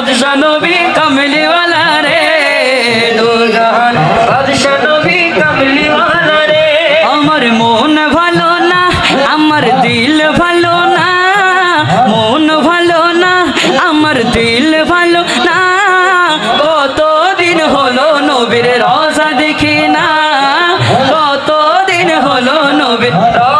বাদশাহ নবী রে দুজাহান বাদশাহ নবী রে। আমার মন ভালো না, আমার দিল ভালো না, মন ভালো না, আমার দিল ভালো না। কতদিন হলো নবীর রসা দেখি না, কতদিন হলো নবীর রসা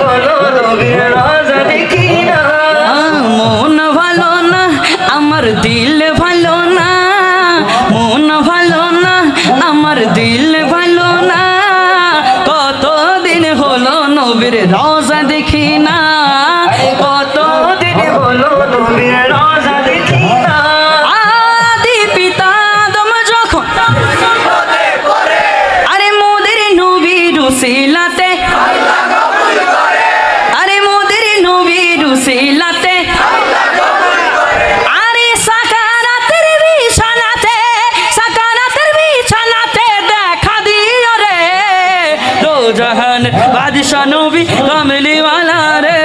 হলো রবির রাজা দেখি না। দিল বাদশা নবী কামলিওয়ালা রে,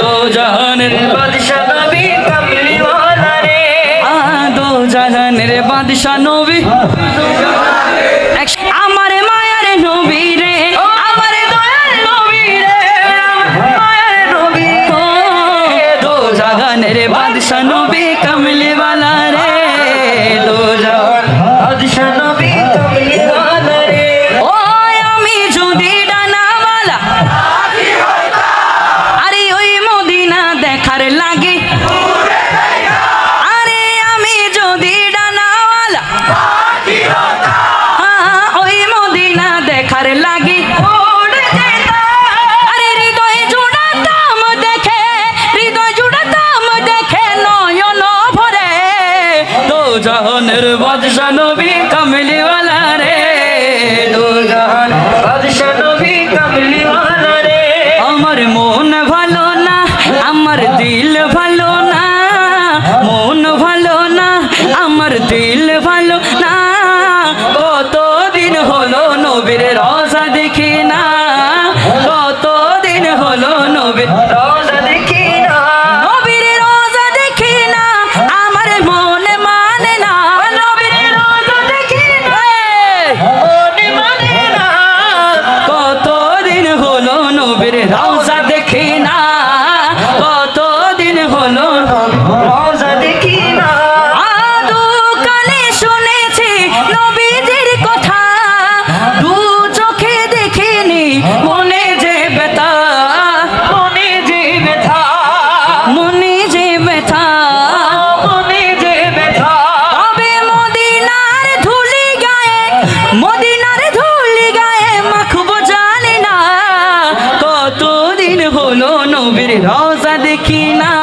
দো জাহানের বাদশা নবী কামলিওয়ালা রে। আ দো জাহানের বাদশা নবী। আমার জাহানের বাদশা নবী কামলিওয়ালা রে রে। আমার মন ভালো না, আমার দিল ভালো না, মন ভালো না, আমার দিল ভালো না। কতদিন হলো নবীর রসা দেখি না, কতদিন হলো নবীর রোজা দেখি না